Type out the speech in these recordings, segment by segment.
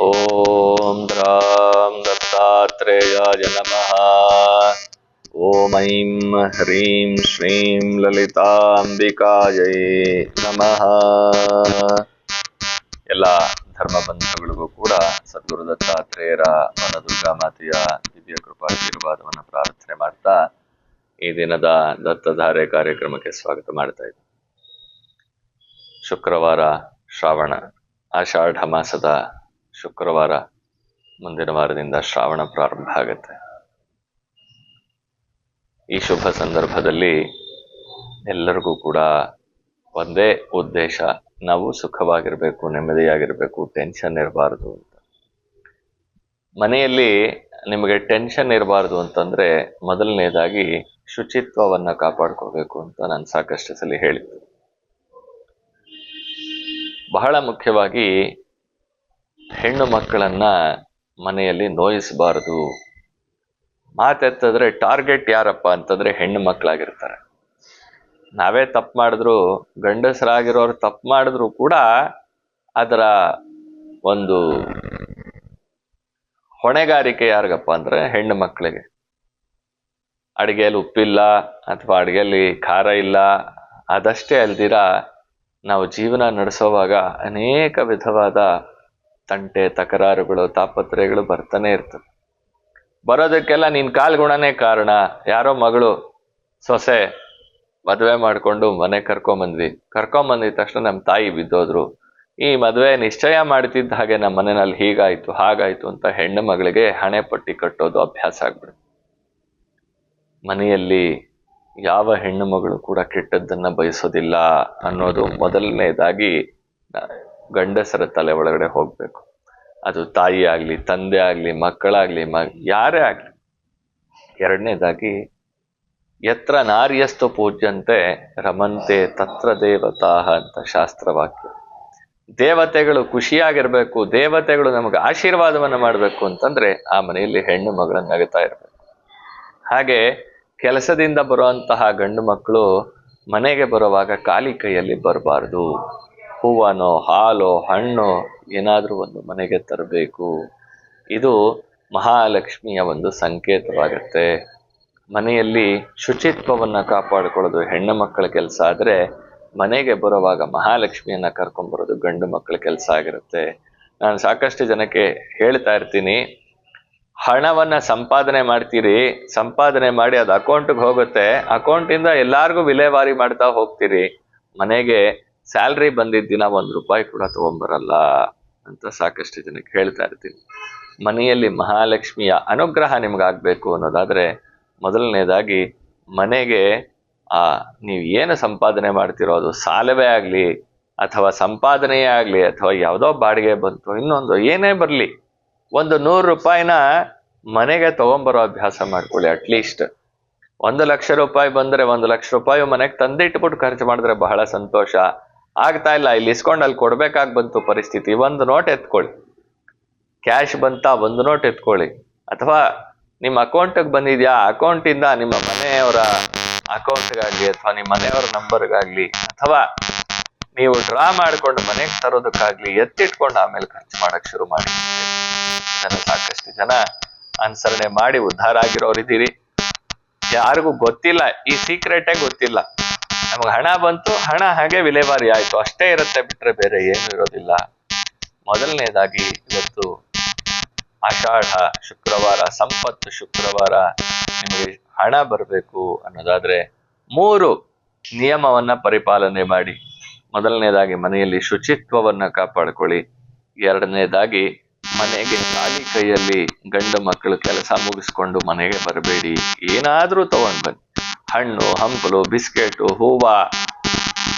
ॐ द्रां दत्तात्रेयाय नमः ॐ ऐं ह्रीं श्रीं ಲಲಿತಾಂಬಿಕಾಯೈ ನಮಃ ಎಲ್ಲ ಧರ್ಮ ಬಂಧುಗಳಿಗೂ ಕೂಡ ಸದ್ಗುರು ದತ್ತಾತ್ರೇಯರ ವನದುರ್ಗಾ ಮಾತೆಯ ದಿವ್ಯ ಕೃಪಾಶೀರ್ವಾದವನ್ನು ಪ್ರಾರ್ಥನೆ ಮಾಡ್ತಾ ಈ ದಿನದ ದತ್ತಧಾರೆ ಕಾರ್ಯಕ್ರಮಕ್ಕೆ ಸ್ವಾಗತ ಮಾಡ್ತಾ ಇದ್ದೀನಿ ಶುಕ್ರವಾರ ಶ್ರಾವಣ ಆಷಾಢ ಮಾಸದ ಶುಕ್ರವಾರ ಮುಂದಿನ ವಾರದಿಂದ ಶ್ರಾವಣ ಪ್ರಾರಂಭ ಆಗುತ್ತೆ. ಈ ಶುಭ ಸಂದರ್ಭದಲ್ಲಿ ಎಲ್ಲರಿಗೂ ಕೂಡ ಒಂದೇ ಉದ್ದೇಶ, ನಾವು ಸುಖವಾಗಿರಬೇಕು, ನೆಮ್ಮದಿಯಾಗಿರಬೇಕು ಟೆನ್ಷನ್ ಇರಬಾರ್ದು ಅಂತ. ಮನೆಯಲ್ಲಿ ನಿಮಗೆ ಟೆನ್ಷನ್ ಇರಬಾರ್ದು ಅಂತಂದ್ರೆ ಮೊದಲನೇದಾಗಿ ಶುಚಿತ್ವವನ್ನ ಕಾಪಾಡ್ಕೋಬೇಕು ಅಂತ ನಾನು ಸಾಕಷ್ಟು ಸಲ ಹೇಳಿದ್ದೆ. ಬಹಳ ಮುಖ್ಯವಾಗಿ ಹೆಣ್ಣು ಮಕ್ಕಳನ್ನ ಮನೆಯಲ್ಲಿ ನೋಯಿಸಬಾರದು. ಮಾತೆತ್ತಿದ್ರೆ ಟಾರ್ಗೆಟ್ ಯಾರಪ್ಪ ಅಂತಂದ್ರೆ ಹೆಣ್ಣು ಮಕ್ಕಳಾಗಿರ್ತಾರೆ. ನಾವೇ ತಪ್ಪು ಮಾಡಿದ್ರು, ಗಂಡಸರಾಗಿರೋರು ತಪ್ಪು ಮಾಡಿದ್ರು ಕೂಡ ಅದರ ಒಂದು ಹೊಣೆಗಾರಿಕೆ ಯಾರಿಗಪ್ಪ ಅಂದ್ರೆ ಹೆಣ್ಣು ಮಕ್ಕಳಿಗೆ. ಅಡುಗೆಯಲ್ಲಿ ಉಪ್ಪಿಲ್ಲ ಅಥವಾ ಅಡುಗೆಯಲ್ಲಿ ಖಾರ ಇಲ್ಲ, ಅದಷ್ಟೇ ಅಲ್ದಿರ ನಾವು ಜೀವನ ನಡೆಸೋವಾಗ ಅನೇಕ ವಿಧವಾದ ತಂಟೆ, ತಕರಾರುಗಳು, ತಾಪತ್ರಯಗಳು ಬರ್ತಾನೆ ಇರ್ತದೆ. ಬರೋದಕ್ಕೆಲ್ಲ ನಿನ್ ಕಾಲ್ಗುಣನೇ ಕಾರಣ. ಯಾರೋ ಮಗಳು, ಸೊಸೆ, ಮದುವೆ ಮಾಡ್ಕೊಂಡು ಮನೆ ಕರ್ಕೊಂಬಂದ್ವಿ ಕರ್ಕೊಂಬಂದಿದ ತಕ್ಷಣ ನಮ್ಮ ತಾಯಿ ಬಿದ್ದೋದ್ರು. ಈ ಮದುವೆ ನಿಶ್ಚಯ ಮಾಡ್ತಿದ್ದ ಹಾಗೆ ನಮ್ಮ ಮನೆಯಲ್ಲಿ ಹೀಗಾಯ್ತು, ಹಾಗಾಯ್ತು ಅಂತ ಹೆಣ್ಣು ಮಗಳಿಗೆ ಹಣೆ ಪಟ್ಟಿ ಕಟ್ಟೋದು ಅಭ್ಯಾಸ ಆಗ್ಬಿಡುತ್ತೆ. ಮನೆಯಲ್ಲಿ ಯಾವ ಹೆಣ್ಣು ಮಗಳು ಕೂಡ ಕೆಟ್ಟದ್ದನ್ನ ಬಯಸೋದಿಲ್ಲ ಅನ್ನೋದು ಮೊದಲನೇದಾಗಿ ಗಂಡಸರ ತಲೆ ಒಳಗಡೆ ಹೋಗ್ಬೇಕು. ಅದು ತಾಯಿ ಆಗಲಿ, ತಂದೆ ಆಗಲಿ, ಮಕ್ಕಳಾಗ್ಲಿ, ಮ, ಯಾರೇ ಆಗಲಿ. ಎರಡನೇದಾಗಿ, ಯತ್ರ ನಾರ್ಯಸ್ತು ಪೂಜ್ಯಂತೆ ರಮಂತೆ ತತ್ರ ದೇವತಾ ಅಂತ ಶಾಸ್ತ್ರವಾಕ್ಯ. ದೇವತೆಗಳು ಖುಷಿಯಾಗಿರ್ಬೇಕು, ದೇವತೆಗಳು ನಮಗೆ ಆಶೀರ್ವಾದವನ್ನು ಮಾಡಬೇಕು ಅಂತಂದ್ರೆ ಆ ಮನೆಯಲ್ಲಿ ಹೆಣ್ಣು ಮಗಳನ್ನ ನಗುತ್ತಾ ಇರಬೇಕು. ಹಾಗೆ ಕೆಲಸದಿಂದ ಬರುವಂತಹ ಗಂಡು ಮಕ್ಕಳು ಮನೆಗೆ ಬರುವಾಗ ಖಾಲಿ ಕೈಯಲ್ಲಿ ಬರಬಾರ್ದು. ಹೂವನೋ, ಹಾಲೋ, ಹಣ್ಣು ಏನಾದರೂ ಒಂದು ಮನೆಗೆ ತರಬೇಕು. ಇದು ಮಹಾಲಕ್ಷ್ಮಿಯ ಒಂದು ಸಂಕೇತವಾಗುತ್ತೆ. ಮನೆಯಲ್ಲಿ ಶುಚಿತ್ವವನ್ನು ಕಾಪಾಡಿಕೊಳ್ಳೋದು ಹೆಣ್ಣು ಮಕ್ಕಳ ಕೆಲಸ ಆದರೆ ಮನೆಗೆ ಬರುವಾಗ ಮಹಾಲಕ್ಷ್ಮಿಯನ್ನು ಕರ್ಕೊಂಡ್ಬರೋದು ಗಂಡು ಮಕ್ಕಳ ಕೆಲಸ ಆಗಿರುತ್ತೆ. ನಾನು ಸಾಕಷ್ಟು ಜನಕ್ಕೆ ಹೇಳ್ತಾ ಇರ್ತೀನಿ, ಹಣವನ್ನು ಸಂಪಾದನೆ ಮಾಡ್ತೀರಿ, ಸಂಪಾದನೆ ಮಾಡಿ ಅದು ಅಕೌಂಟ್ಗೆ ಹೋಗುತ್ತೆ. ಅಕೌಂಟಿಂದ ಎಲ್ಲಾರ್ಗೂ ವಿಲೇವಾರಿ ಮಾಡ್ತಾ ಹೋಗ್ತೀರಿ. ಮನೆಗೆ ಸ್ಯಾಲ್ರಿ ಬಂದಿದ್ದ ದಿನ ಒಂದು ರೂಪಾಯಿ ಕೂಡ ತಗೊಂಬರಲ್ಲ ಅಂತ ಸಾಕಷ್ಟು ಜನಕ್ಕೆ ಹೇಳ್ತಾ ಇರ್ತೀನಿ. ಮನೆಯಲ್ಲಿ ಮಹಾಲಕ್ಷ್ಮಿಯ ಅನುಗ್ರಹ ನಿಮಗಾಗಬೇಕು ಅನ್ನೋದಾದ್ರೆ ಮೊದಲನೇದಾಗಿ ಮನೆಗೆ, ಆ, ನೀವು ಏನು ಸಂಪಾದನೆ ಮಾಡ್ತಿರೋ ಅದು ಸಾಲವೇ ಆಗಲಿ ಅಥವಾ ಸಂಪಾದನೆಯೇ ಆಗಲಿ ಅಥವಾ ಯಾವುದೋ ಬಾಡಿಗೆ ಬಂತು, ಇನ್ನೊಂದು ಏನೇ ಬರಲಿ, ಒಂದು ನೂರು ರೂಪಾಯಿನ ಮನೆಗೆ ತೊಗೊಂಬರೋ ಅಭ್ಯಾಸ ಮಾಡ್ಕೊಳ್ಳಿ ಅಟ್ಲೀಸ್ಟ್ ಒಂದು ಲಕ್ಷ ರೂಪಾಯಿ ಬಂದ್ರೆ ಒಂದು ಲಕ್ಷ ರೂಪಾಯಿ ಮನೆಗೆ ತಂದಿಟ್ಬಿಟ್ಟು ಖರ್ಚು ಮಾಡಿದ್ರೆ ಬಹಳ ಸಂತೋಷ. ಆಗ್ತಾ ಇಲ್ಲ, ಇಲ್ಲಿ ಇಸ್ಕೊಂಡು ಅಲ್ಲಿ ಕೊಡ್ಬೇಕಾಗ್ ಬಂತು ಪರಿಸ್ಥಿತಿ. ಒಂದು ನೋಟ್ ಎತ್ಕೊಳ್ಳಿ. ಕ್ಯಾಶ್ ಬಂತ ಒಂದು ನೋಟ್ ಎತ್ಕೊಳ್ಳಿ. ಅಥವಾ ನಿಮ್ಮ ಅಕೌಂಟ್ಗೆ ಬಂದಿದ್ಯಾ? ಅಕೌಂಟಿಂದ ನಿಮ್ಮ ಮನೆಯವರ ಅಕೌಂಟ್ಗಾಗ್ಲಿ ಅಥವಾ ನಿಮ್ಮ ಮನೆಯವರ ನಂಬರ್ಗಾಗ್ಲಿ ಅಥವಾ ನೀವು ಡ್ರಾ ಮಾಡ್ಕೊಂಡು ಮನೆಗೆ ತರೋದಕ್ಕಾಗ್ಲಿ ಎತ್ತಿಟ್ಕೊಂಡು ಆಮೇಲೆ ಖರ್ಚು ಮಾಡಕ್ ಶುರು ಮಾಡಿ. ಸಾಕಷ್ಟು ಜನ ಅನುಸರಣೆ ಮಾಡಿ ಉದ್ಧಾರ ಆಗಿರೋರಿದ್ದೀರಿ. ಯಾರಿಗೂ ಗೊತ್ತಿಲ್ಲ, ಈ ಸೀಕ್ರೆಟೇ ಗೊತ್ತಿಲ್ಲ. ನಮಗೆ ಹಣ ಬಂತು, ಹಣ ಹಾಗೆ ವಿಲೇವಾರಿ ಆಯ್ತು. ಅಷ್ಟೇ ಇರುತ್ತೆ ಬಿಟ್ರೆ ಬೇರೆ ಏನು ಇರೋದಿಲ್ಲ. ಮೊದಲನೇದಾಗಿ ಇವತ್ತು ಆಷಾಢ, ಶುಕ್ರವಾರ, ಸಂಪತ್ತು ಶುಕ್ರವಾರ ನಿಮಗೆ ಹಣ ಬರಬೇಕು ಅನ್ನೋದಾದ್ರೆ ಮೂರು ನಿಯಮವನ್ನ ಪರಿಪಾಲನೆ ಮಾಡಿ. ಮೊದಲನೇದಾಗಿ ಮನೆಯಲ್ಲಿ ಶುಚಿತ್ವವನ್ನ ಕಾಪಾಡ್ಕೊಳ್ಳಿ. ಎರಡನೇದಾಗಿ ಮನೆಗೆ ಖಾಲಿ ಕೈಯಲ್ಲಿ ಗಂಡು ಮಕ್ಕಳು ಕೆಲಸ ಮುಗಿಸ್ಕೊಂಡು ಮನೆಗೆ ಬರಬೇಡಿ. ಏನಾದ್ರೂ ತಗೊಂಡ್ ಬನ್ನಿ. ಹಣ್ಣು, ಹಂಪಲು, ಬಿಸ್ಕೆಟು, ಹೂವ,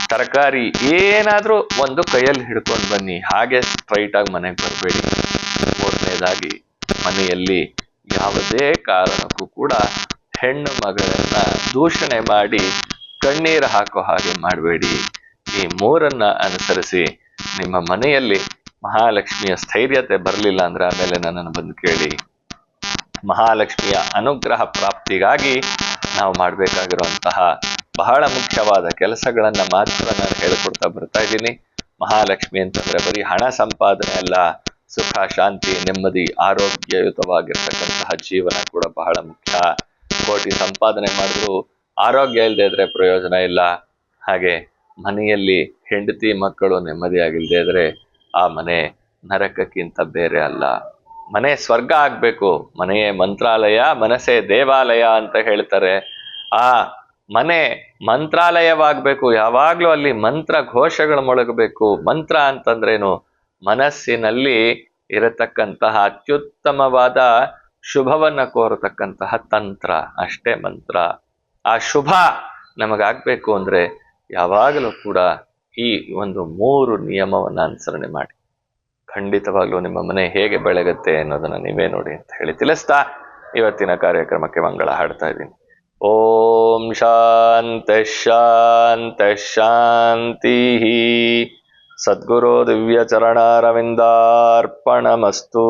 ತರಕಾರಿ ಏನಾದ್ರೂ ಒಂದು ಕೈಯಲ್ಲಿ ಹಿಡ್ಕೊಂಡು ಬನ್ನಿ. ಹಾಗೆ ಸ್ಟ್ರೈಟ್ ಆಗಿ ಮನೆಗೆ ಬರಬೇಡಿ. ಮೂರನೇದಾಗಿ, ಮನೆಯಲ್ಲಿ ಯಾವುದೇ ಕಾರಣಕ್ಕೂ ಕೂಡ ಹೆಣ್ಣು ಮಗಳನ್ನ ದೂಷಣೆ ಮಾಡಿ ಕಣ್ಣೀರು ಹಾಕೋ ಹಾಗೆ ಮಾಡಬೇಡಿ. ಈ ಮೂರನ್ನ ಅನುಸರಿಸಿ ನಿಮ್ಮ ಮನೆಯಲ್ಲಿ ಮಹಾಲಕ್ಷ್ಮಿಯ ಸ್ಥೈರ್ಯತೆ ಬರಲಿಲ್ಲ ಅಂದ್ರೆ ಆಮೇಲೆ ನನ್ನನ್ನು ಬಂದು ಕೇಳಿ. ಮಹಾಲಕ್ಷ್ಮಿಯ ಅನುಗ್ರಹ ಪ್ರಾಪ್ತಿಗಾಗಿ ನಾವು ಮಾಡಬೇಕಾಗಿರುವಂತಹ ಬಹಳ ಮುಖ್ಯವಾದ ಕೆಲಸಗಳನ್ನ ಮಾತ್ರ ನಾನು ಹೇಳಿಕೊಡ್ತಾ ಬರ್ತಾ ಇದ್ದೀನಿ. ಮಹಾಲಕ್ಷ್ಮಿ ಅಂತಂದ್ರೆ ಬರೀ ಹಣ ಸಂಪಾದನೆ ಅಲ್ಲ, ಸುಖ, ಶಾಂತಿ, ನೆಮ್ಮದಿ, ಆರೋಗ್ಯಯುತವಾಗಿರ್ತಕ್ಕಂತಹ ಜೀವನ ಕೂಡ ಬಹಳ ಮುಖ್ಯ. ಕೋಟಿ ಸಂಪಾದನೆ ಮಾಡಿದ್ರು ಆರೋಗ್ಯ ಇಲ್ಲದೆ ಇದ್ರೆ ಪ್ರಯೋಜನ ಇಲ್ಲ. ಹಾಗೆ ಮನೆಯಲ್ಲಿ ಹೆಂಡತಿ ಮಕ್ಕಳು ನೆಮ್ಮದಿಯಾಗಿಲ್ಲದೆ ಇದ್ರೆ ಆ ಮನೆ ನರಕಕ್ಕಿಂತ ಬೇರೆ ಅಲ್ಲ. ಮನೆ ಸ್ವರ್ಗ ಆಗ್ಬೇಕು, ಮನೆಯೇ ಮಂತ್ರಾಲಯ, ಮನಸ್ಸೇ ದೇವಾಲಯ ಅಂತ ಹೇಳ್ತಾರೆ. ಆ ಮನೆ ಮಂತ್ರಾಲಯವಾಗಬೇಕು, ಯಾವಾಗಲೂ ಅಲ್ಲಿ ಮಂತ್ರ ಘೋಷಗಳು ಮೊಳಗಬೇಕು ಮಂತ್ರ ಅಂತಂದ್ರೇನು? ಮನಸ್ಸಿನಲ್ಲಿ ಇರತಕ್ಕಂತಹ ಅತ್ಯುತ್ತಮವಾದ ಶುಭವನ್ನ ಕೋರತಕ್ಕಂತಹ ತಂತ್ರ, ಅಷ್ಟೇ ಮಂತ್ರ. ಆ ಶುಭ ನಮಗಾಗ್ಬೇಕು ಅಂದ್ರೆ ಯಾವಾಗಲೂ ಕೂಡ ಈ ಒಂದು ಮೂರು ನಿಯಮವನ್ನ ಅನುಸರಣೆ ಮಾಡಿ. ಖಂಡಿತವಾಗ್ಲೂ ನಿಮ್ಮ ಮನೆ ಹೇಗೆ ಬೆಳಗತ್ತೆ ಅನ್ನೋದನ್ನ ನೀವೇ ನೋಡಿ ಅಂತ ಹೇಳಿ ತಿಳಿಸ್ತಾ ಇವತ್ತಿನ ಕಾರ್ಯಕ್ರಮಕ್ಕೆ ಮಂಗಳ ಹಾಡ್ತಾ ಇದ್ದೀನಿ. ಓಂ ಶಾಂತ ಶಾಂತ ಶಾಂತಿ ಸದ್ಗುರು ದಿವ್ಯ ಚರಣಾರವಿಂದಾರ್ಪಣಮಸ್ತು.